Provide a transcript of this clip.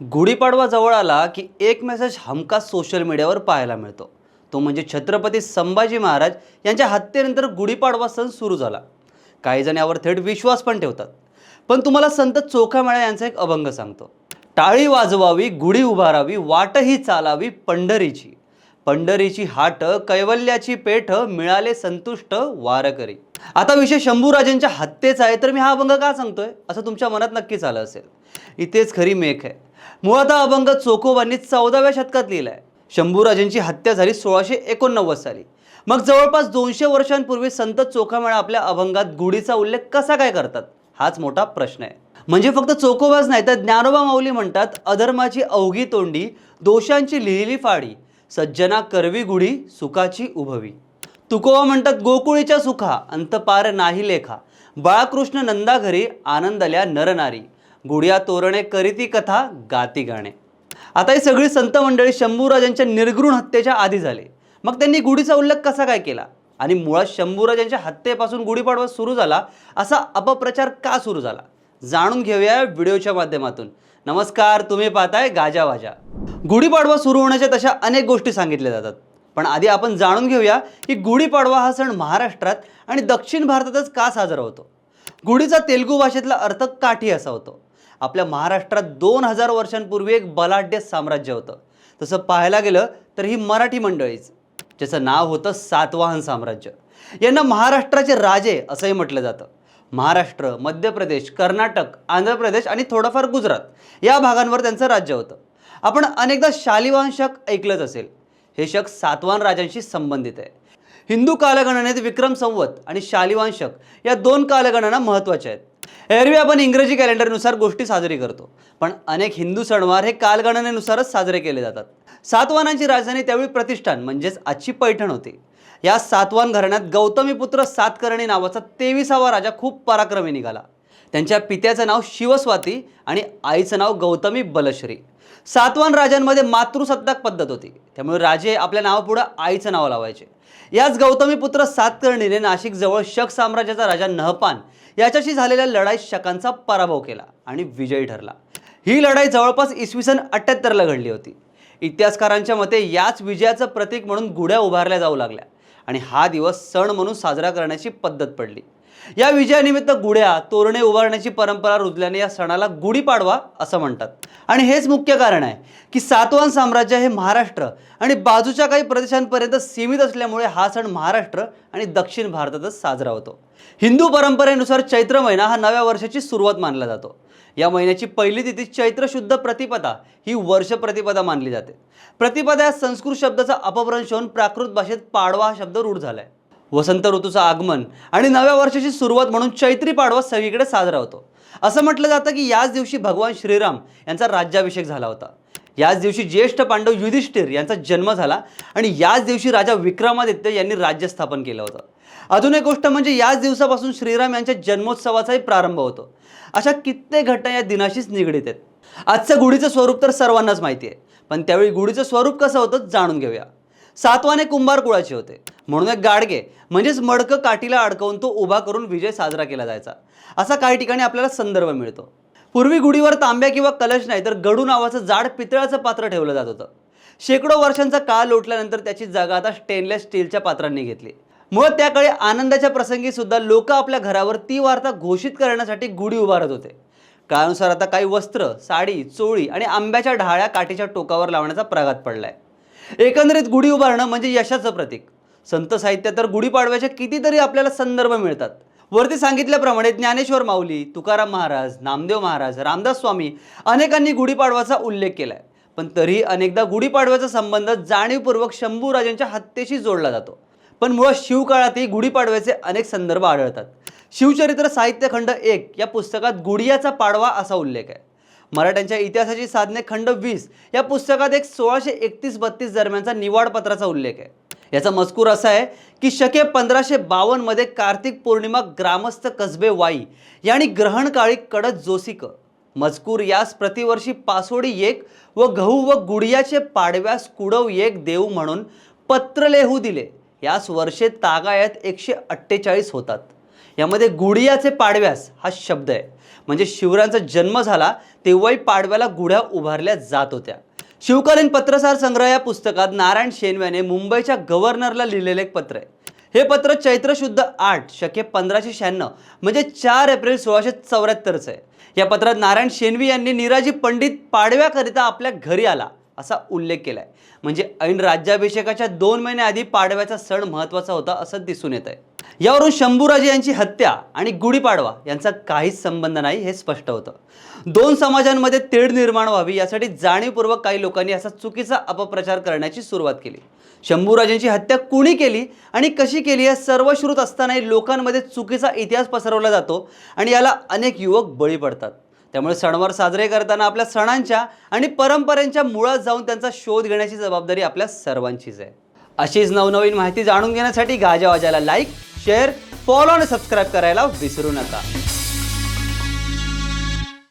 गुढीपाडवा जवळ आला की एक मेसेज हमखास सोशल मीडियावर पाहायला मिळतो. तो म्हणजे छत्रपती संभाजी महाराज यांच्या हत्येनंतर गुढीपाडवा सण सुरू झाला. काही जण यावर थेट विश्वास पण ठेवतात. पण तुम्हाला संत चोखामेळा यांचा एक अभंग सांगतो. टाळी वाजवावी गुढी उभारावी वाटही चालावी पंढरीची. पंढरीची हाट कैवल्याची पेठ मिळाले संतुष्ट वारकरी. आता विषय शंभूराजांच्या हत्येचा आहे तर मी हा अभंग का सांगतोय? असं तुमच्या मनात नक्कीच आलं असेल. इथेच खरी मेख आहे. मुळात हा अभंग चोखोबांनी चौदाव्या शतकात लिहिलाय. शंभूराजांची हत्या झाली सोळाशे एकोणनव्वद साली. मग जवळपास दोनशे वर्षांपूर्वी संत चोखामेळा आपल्या अभंगात गुढीचा उल्लेख कसा काय करतात? हाच मोठा प्रश्न आहे. म्हणजे फक्त चोखोबाच नाही तर ज्ञानोबा माऊली म्हणतात अधर्माची अवघी तोंडी दोषांची लिहिली फाडी सज्जना करवी गुढी सुखाची उभवी. तुकोबा म्हणतात गोकुळीच्या सुखा अंतपार नाही लेखा बाळकृष्ण नंदा घरी आनंदल्या नरनारी गुडिया तोरणे करीती कथा गाती गाणे. आता ही सगळी संत मंडळी शंभूराजांच्या निर्घृण हत्येच्या आधी झाले. मग त्यांनी गुढीचा उल्लेख कसा काय केला? आणि मुळात शंभूराजांच्या हत्येपासून गुढीपाडवा सुरू झाला असा अपप्रचार का सुरू झाला? जाणून घेऊया व्हिडिओच्या माध्यमातून. नमस्कार तुम्ही पाहताय गाजा वाजा. गुढीपाडवा सुरू होण्याच्या तशा अनेक गोष्टी सांगितल्या जातात. पण आधी आपण जाणून घेऊया की गुढीपाडवा हा सण महाराष्ट्रात आणि दक्षिण भारतातच का साजरा होतो? गुढीचा तेलुगू भाषेतला अर्थ काठी असा होतो. आपल्या महाराष्ट्रात दोन हजार वर्षांपूर्वी एक बलाढ्य साम्राज्य होतं. तसं पाहायला गेलं तर ही मराठी मंडळीच ज्याचं नाव होतं सातवाहन साम्राज्य. यांना महाराष्ट्राचे राजे असंही म्हटलं जातं. महाराष्ट्र मध्य प्रदेश कर्नाटक आंध्र प्रदेश आणि थोडंफार गुजरात या भागांवर त्यांचं राज्य होतं. आपण अनेकदा शालिवाहन शक ऐकलंच असेल. हे शक सातवाहन राजांशी संबंधित आहे. हिंदू कालगणनेत विक्रम संवत आणि शालिवान शक या दोन कालगणना महत्त्वाच्या आहेत. एरवी आपण इंग्रजी कॅलेंडरनुसार गोष्टी साजरी करतो. पण अनेक हिंदू सणवार हे कालगणनेनुसारच साजरे केले जातात. सातवानांची राजधानी त्यावेळी प्रतिष्ठान म्हणजेच आजची पैठण होती. या सातवान घराण्यात गौतमीपुत्र सातकर्णी नावाचा तेविसावा राजा खूप पराक्रमी निघाला. त्यांच्या पित्याचं नाव शिवस्वाती आणि आईचं नाव गौतमी बलश्री. सातवान राजांमध्ये मातृसत्ताक पद्धत होती. त्यामुळे राजे आपल्या नावापुढं आईचं नाव लावायचे. याच गौतमीपुत्र सातकर्णीने नाशिकजवळ शक साम्राज्याचा राजा नहपान याच्याशी झालेल्या लढाईत शकांचा पराभव केला आणि विजयी ठरला. ही लढाई जवळपास इसवी सन अठ्ठ्याहत्तरला घडली होती. इतिहासकारांच्या मते याच विजयाचं प्रतीक म्हणून गुढ्या उभारल्या जाऊ लागल्या आणि हा दिवस सण म्हणून साजरा करण्याची पद्धत पडली. या विजयानिमित्त गुढ्या तोरणे उभारण्याची परंपरा रुजल्याने या सणाला गुढीपाडवा असं म्हणतात. आणि हेच मुख्य कारण आहे की सातवाहन साम्राज्य हे महाराष्ट्र आणि बाजूच्या काही प्रदेशांपर्यंत सीमित असल्यामुळे हा सण महाराष्ट्र आणि दक्षिण भारतातच साजरा होतो. हिंदू परंपरेनुसार चैत्र महिना हा नव्या वर्षाची सुरुवात मानला जातो. या महिन्याची पहिली तिथी चैत्र शुद्ध प्रतिपदा ही वर्ष प्रतिपदा मानली जाते. प्रतिपदा या संस्कृत शब्दाचा अपभ्रंश होऊन प्राकृत भाषेत पाडवा हा शब्द रूढ झालाय. वसंत ऋतूचं आगमन आणि नव्या वर्षाची सुरुवात म्हणून चैत्री पाडवा सगळीकडे साजरा होतो. असं म्हटलं जातं की याच दिवशी भगवान श्रीराम यांचा राज्याभिषेक झाला होता. याच दिवशी ज्येष्ठ पांडव युधिष्ठिर यांचा जन्म झाला आणि याच दिवशी राजा विक्रमादित्य यांनी राज्य स्थापन केलं होतं. अजून एक गोष्ट म्हणजे याच दिवसापासून श्रीराम यांच्या जन्मोत्सवाचाही प्रारंभ होतो. अशा कित्येक घटना या दिनाशीच निगडीत आहेत. आजचं गुढीचं स्वरूप तर सर्वांनाच माहिती आहे. पण त्यावेळी गुढीचं स्वरूप कसं होतं जाणून घेऊया. सातवाने कुंभार कुळाचे होते. म्हणून एक गाडगे म्हणजेच मडकं काठीला अडकवून तो उभा करून विजय साजरा केला जायचा. असा काही ठिकाणी आपल्याला संदर्भ मिळतो. पूर्वी गुढीवर तांब्या किंवा कलश नाही तर गडू नावाचं जाड पितळाचं पात्र ठेवलं जात होतं. शेकडो वर्षांचा काळ लोटल्यानंतर त्याची जागा आता स्टेनलेस स्टीलच्या पात्रांनी घेतली. मुळात त्याकडे आनंदाच्या प्रसंगी सुद्धा लोक आपल्या घरावर ती वार्ता घोषित करण्यासाठी गुढी उभारत होते. काळानुसार आता काही वस्त्र साडी चोळी आणि आंब्याच्या ढाळ्या काठीच्या टोकावर लावण्याचा प्रघात पडलाय. एकंदरीत गुढी उभारणं म्हणजे यशाचं प्रतीक. संत साहित्यात तर गुढीपाडव्याचे कितीतरी आपल्याला संदर्भ मिळतात. वरती सांगितल्याप्रमाणे ज्ञानेश्वर माऊली तुकाराम महाराज नामदेव महाराज रामदास स्वामी अनेकांनी गुढीपाडवाचा उल्लेख केला आहे पण तरीही अनेकदा गुढीपाडव्याचा संबंध जाणीवपूर्वक शंभूराजांच्या हत्येशी जोडला जातो. पण मुळात शिवकाळातही गुढीपाडव्याचे अनेक संदर्भ आढळतात. शिवचरित्र साहित्य खंड एक या पुस्तकात गुडियाचा पाडवा असा उल्लेख आहे. मराठ्यांच्या इतिहासाची साधने खंड वीस या पुस्तकात एक सोळाशे एकतीस बत्तीस दरम्यानचा निवाडपत्राचा उल्लेख आहे. याचा मजकूर असा आहे की शके पंधराशे बावन्नमध्ये कार्तिक पौर्णिमा ग्रामस्थ कसबे वाई यांनी ग्रहणकाळी कडत जोसिक. मजकूर यास प्रतिवर्षी पासोडी एक व गहू व गुडियाचे पाडव्यास कुडव एक देऊ म्हणून पत्र लेहू दिले. यास वर्षे तागायत एकशे अठ्ठेचाळीस होतात. यामध्ये गुढियाचे पाडव्यास हा शब्द आहे. म्हणजे शिवरायांचा जन्म झाला तेव्हाही पाडव्याला गुढ्या उभारल्या जात होत्या. शिवकालीन पत्रसार संग्रह या पुस्तकात नारायण शेनव्याने मुंबईच्या गव्हर्नरला लिहिलेले एक पत्र आहे. हे पत्र चैत्र शुद्ध आठ शके पंधराशे शहाण्णव म्हणजे चार एप्रिल सोळाशे चौऱ्याहत्तरचं आहे. या पत्रात नारायण शेनवी यांनी निराजी पंडित पाडव्याकरिता आपल्या घरी आला असा उल्लेख केला आहे म्हणजे ऐन राज्याभिषेकाच्या दोन महिन्याआधी आधी पाडव्याचा सण महत्त्वाचा होता असं दिसून येत आहे यावरून शंभूराजे यांची हत्या आणि गुढीपाडवा यांचा काहीच संबंध नाही हे स्पष्ट होतं. दोन समाजांमध्ये तेढ निर्माण व्हावी यासाठी जाणीवपूर्वक काही लोकांनी असा चुकीचा अपप्रचार करण्याची सुरुवात केली. शंभूराजांची हत्या कुणी केली आणि कशी केली हे सर्व श्रुत असतानाही लोकांमध्ये चुकीचा इतिहास पसरवला जातो आणि याला अनेक युवक बळी पडतात. त्यामुळे सणवार साजरे करताना आपल्या सणांच्या आणि परंपरेच्या मुळात जाऊन त्यांचा शोध घेण्याची जबाबदारी आपल्या सर्वांचीच आहे. अशीच नवनवीन माहिती जाणून घेण्यासाठी गाजावाजाला लाईक शेअर फॉलो आणि सबस्क्राईब करायला विसरू नका.